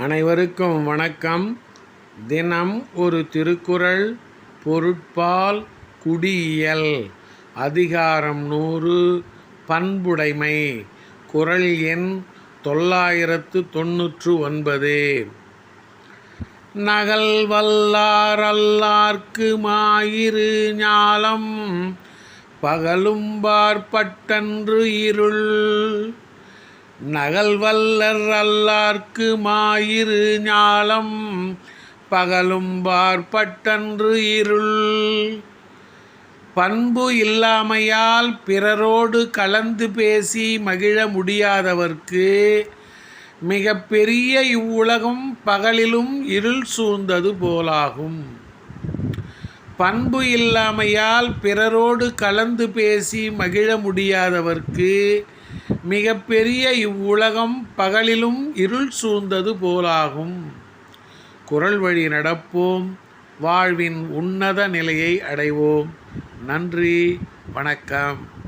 அனைவருக்கும் வணக்கம். தினம் ஒரு திருக்குறள் பொருட்பால் குடியியல். அதிகாரம் நூறு பண்புடைமை. குறள் எண் தொள்ளாயிரத்து தொன்னூற்று ஒன்பது. நகல் வல்லார் அல்லார்க்கு மாயிரு ஞாலம் பகலும் பார்ப்பட்டன்று இருள். நகல்வல்லர் அல்லார்க்கு மாயிரு ஞாலம் பகலும் பார்ப்பட்டன்று இருள். பண்பு இல்லாமையால் பிறரோடு கலந்து பேசி மகிழ முடியாதவர்க்கு மிக பெரிய இவ்வுலகம் பகலிலும் இருள் சூழ்ந்தது போலாகும். பண்பு இல்லாமையால் பிறரோடு கலந்து பேசி மகிழ முடியாதவர்க்கு மிகப்பெரிய இவ்வுலகம் பகலிலும் இருள் சூழ்ந்தது போலாகும். குரல் வழி நடப்போம். வாழ்வின் உன்னத நிலையை அடைவோம். நன்றி. வணக்கம்.